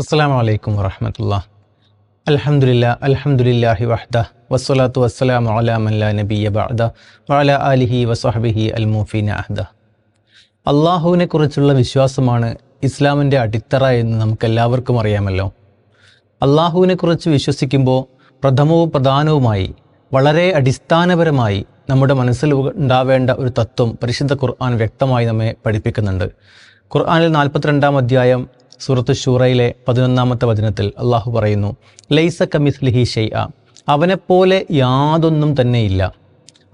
അസ്സാം അലൈക്കും വറഹമത്തുള്ള. അലഹമുല്ല അലഹമുല്ലാഹി വഹ്ദ വസ്സലാത്തു വസ്സലാം അലാമല്ല നബിയ ബഅദ വഅല ആലിഹി വസ്വഹബിഹി അൽമൂഫീൻ അഹ്ദ. അള്ളാഹുവിനെ കുറിച്ചുള്ള വിശ്വാസമാണ് ഇസ്ലാമിന്റെ അടിത്തറ എന്ന് നമുക്കെല്ലാവർക്കും അറിയാമല്ലോ. അള്ളാഹുവിനെ കുറിച്ച് വിശ്വസിക്കുമ്പോൾ പ്രഥമവും പ്രധാനവുമായി വളരെ അടിസ്ഥാനപരമായി നമ്മുടെ മനസ്സിൽ ഉണ്ടാവേണ്ട ഒരു തത്വം പരിശുദ്ധ ഖുർആൻ വ്യക്തമായി നമ്മെ പഠിപ്പിക്കുന്നുണ്ട്. ഖുർആനിൽ നാൽപ്പത്തിരണ്ടാം അധ്യായം സൂറത്ത് ഷൂറയിലെ പതിനൊന്നാമത്തെ വചനത്തിൽ അള്ളാഹു പറയുന്നു ലൈസ കമിസ്ലിഹി ഷെയ്അ അവനെപ്പോലെ യാതൊന്നും തന്നെയില്ല.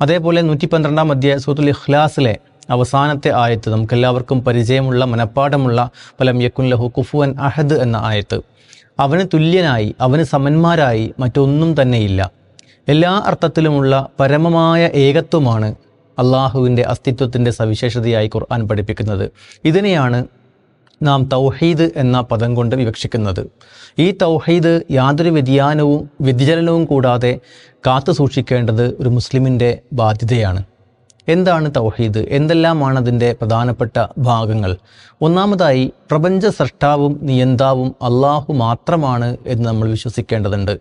അതേപോലെ നൂറ്റി പന്ത്രണ്ടാം അധ്യായ സൂറത്തുൽ ഇഖ്ലാസിലെ അവസാനത്തെ ആയത്ത് നമുക്കെല്ലാവർക്കും പരിചയമുള്ള മനഃപ്പാഠമുള്ള ഫലം യക്കുൻ ലഹു കുഫുവൻ അഹദ് എന്ന ആയത്ത്. അവന് തുല്യനായി അവന് സമന്മാരായി മറ്റൊന്നും തന്നെയില്ല. എല്ലാ അർത്ഥത്തിലുമുള്ള പരമമായ ഏകത്വമാണ് അള്ളാഹുവിന്റെ അസ്തിത്വത്തിന്റെ സവിശേഷതയായി ഖുർആൻ പഠിപ്പിക്കുന്നത്. ഇതിനെയാണ് നാം തൗഹീദ് എന്ന പദം കൊണ്ട് വിവക്ഷിക്കുന്നത്. ഈ തൗഹീദ് യാതൊരു വ്യതിയാനവും വ്യതിചലനവും കൂടാതെ കാത്തു സൂക്ഷിക്കേണ്ടത് ഒരു മുസ്ലിമിന്റെ ബാധ്യതയാണ്. എന്താണ് തൗഹീദ്? എന്തെല്ലാമാണ് അതിന്റെ പ്രധാനപ്പെട്ട ഭാഗങ്ങൾ? ഒന്നാമതായി പ്രപഞ്ച സൃഷ്ടാവും നിയന്താവും അള്ളാഹു മാത്രമാണ് എന്ന് നമ്മൾ വിശ്വസിക്കേണ്ടതുണ്ട്.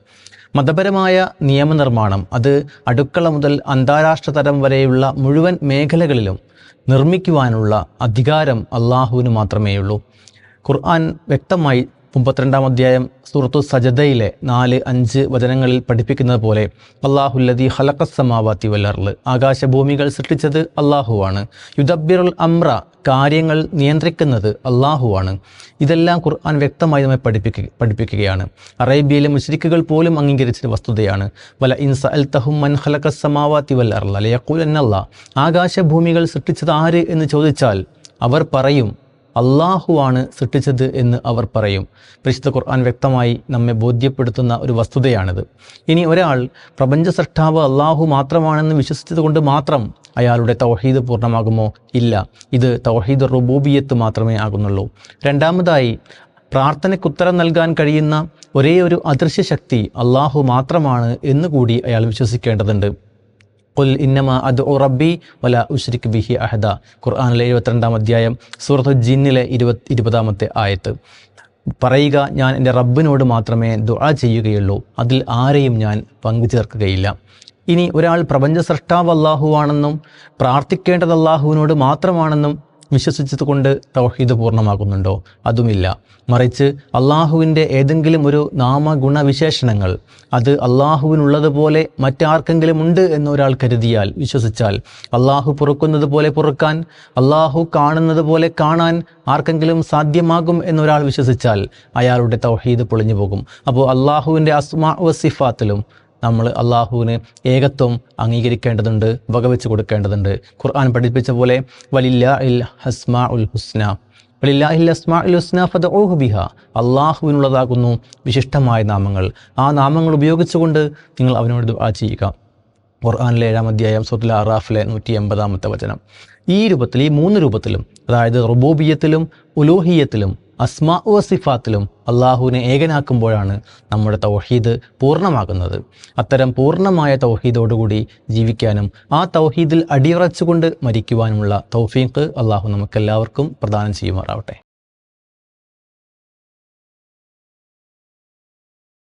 മതപരമായ നിയമനിർമ്മാണം അത് അടുക്കള മുതൽ അന്താരാഷ്ട്ര തരം വരെയുള്ള മുഴുവൻ മേഖലകളിലും നിർമ്മിക്കുവാനുള്ള അധികാരം അള്ളാഹുവിന് മാത്രമേയുള്ളൂ. ഖുർആൻ വ്യക്തമായി മുപ്പത്തിരണ്ടാം അധ്യായം സൂറത്തു സജദയിലെ നാല് അഞ്ച് വചനങ്ങളിൽ പഠിപ്പിക്കുന്നത് പോലെ അള്ളാഹുല്ലതി ഹലക്കസമാവാത്തി വല്ലർൽ ആകാശഭൂമികൾ സൃഷ്ടിച്ചത് അള്ളാഹുവാണ് യുദബിറുൽ അമ്ര കാര്യങ്ങൾ നിയന്ത്രിക്കുന്നത് അള്ളാഹുവാണ് ഇതെല്ലാം ഖുർആൻ വ്യക്തമായി നമ്മെ പഠിപ്പിക്കുക പഠിപ്പിക്കുകയാണ്. അറേബ്യയിലെ മുസ്ലിക്കുകൾ പോലും അംഗീകരിച്ച വസ്തുതയാണ്. വല ഇൻസ അൽ തഹും മൻ ഹലക്കസമാവാത്തി വൽ അർല യക്കൂൽ എന്നല്ല ആകാശഭൂമികൾ സൃഷ്ടിച്ചത് ആര് എന്ന് ചോദിച്ചാൽ അവർ പറയും അള്ളാഹുവാണ് സൃഷ്ടിച്ചത് എന്ന് അവർ പറയും. പരിശുദ്ധ ഖുർആൻ വ്യക്തമായി നമ്മെ ബോധ്യപ്പെടുത്തുന്ന ഒരു വസ്തുതയാണിത്. ഇനി ഒരാൾ പ്രപഞ്ച സൃഷ്ടാവ് അള്ളാഹു മാത്രമാണെന്ന് വിശ്വസിച്ചത് കൊണ്ട് മാത്രം അയാളുടെ തൗഹീദ് പൂർണമാകുമോ? ഇല്ല. ഇത് തൗഹീദ് റുബൂബിയത്ത് മാത്രമേ ആകുന്നുള്ളൂ. രണ്ടാമതായി പ്രാർത്ഥനയ്ക്ക് ഉത്തരം നൽകാൻ കഴിയുന്ന ഒരേ ഒരു അദൃശ്യ ശക്തി അള്ളാഹു മാത്രമാണ് എന്നുകൂടി അയാൾ വിശ്വസിക്കേണ്ടതുണ്ട്. ബിഹി അഹദ. ഖുർആാനിലെ എഴുപത്തിരണ്ടാം അധ്യായം സൂറത്ത് ജിന്നിലെ ഇരുപത് ഇരുപതാമത്തെ ആയത്ത്. പറയുക ഞാൻ എന്റെ റബ്ബിനോട് മാത്രമേ ദുആ ചെയ്യുകയുള്ളൂ. അതിൽ ആരെയും ഞാൻ പങ്കു ചേർക്കുകയില്ല ഇനി ഒരാൾ പ്രപഞ്ച സൃഷ്ടാവ് അള്ളാഹുവാണെന്നും പ്രാർത്ഥിക്കേണ്ടത് അള്ളാഹുവിനോട് മാത്രമാണെന്നും വിശ്വസിച്ചതുകൊണ്ട് തൗഹീദ് പൂർണമാകുന്നുണ്ടോ അതുമില്ല. മറിച്ച് അള്ളാഹുവിന്റെ ഏതെങ്കിലും ഒരു നാമഗുണവിശേഷണങ്ങൾ അത് അള്ളാഹുവിനുള്ളതുപോലെ മറ്റാർക്കെങ്കിലും ഉണ്ട് എന്നൊരാൾ കരുതിയാൽ വിശ്വസിച്ചാൽ അള്ളാഹു പൊറുക്കുന്നത് പോലെ പൊറുക്കാൻ അള്ളാഹു കാണുന്നത് പോലെ കാണാൻ ആർക്കെങ്കിലും സാധ്യമാകും എന്നൊരാൾ വിശ്വസിച്ചാൽ അയാളുടെ തൗഹീദ് പൊളിഞ്ഞു പോകും അപ്പോൾ അള്ളാഹുവിന്റെ അസ്മാ വസിഫാത്തിലും നമ്മൾ അള്ളാഹുവിന് ഏകത്വം അംഗീകരിക്കേണ്ടതുണ്ട് വകവെച്ച് കൊടുക്കേണ്ടതുണ്ട്. ഖുർആൻ പഠിപ്പിച്ച പോലെ വലില്ല ഇൽ ഹസ്മാ ഉൽ ഹുസ്ന ബിഹ. അള്ളാഹുവിനുള്ളതാകുന്നു വിശിഷ്ടമായ നാമങ്ങൾ. ആ നാമങ്ങൾ ഉപയോഗിച്ചുകൊണ്ട് നിങ്ങൾ അവനോട് ദുആ ചെയ്യുക. ഖുർആാനിലെ ഏഴാം അധ്യായം സുത്തുൽ അറാഫിലെ നൂറ്റി എൺപതാമത്തെ വചനം. ഈ രൂപത്തിൽ ഈ മൂന്ന് രൂപത്തിലും അതായത് റുബോബിയത്തിലും ഉലൂഹിയത്തിലും അസ്മാ സിഫാത്തിലും അള്ളാഹുവിനെ ഏകനാക്കുമ്പോഴാണ് നമ്മുടെ തൗഹീദ് പൂർണമാകുന്നത്. അത്തരം പൂർണമായ തൗഹീദോടുകൂടി ജീവിക്കാനും ആ തൗഹീദിൽ അടിയുറച്ചുകൊണ്ട് മരിക്കുവാനുമുള്ള തൗഫീഖ് അള്ളാഹു നമുക്കെല്ലാവർക്കും പ്രദാനം ചെയ്യുമാറാവട്ടെ.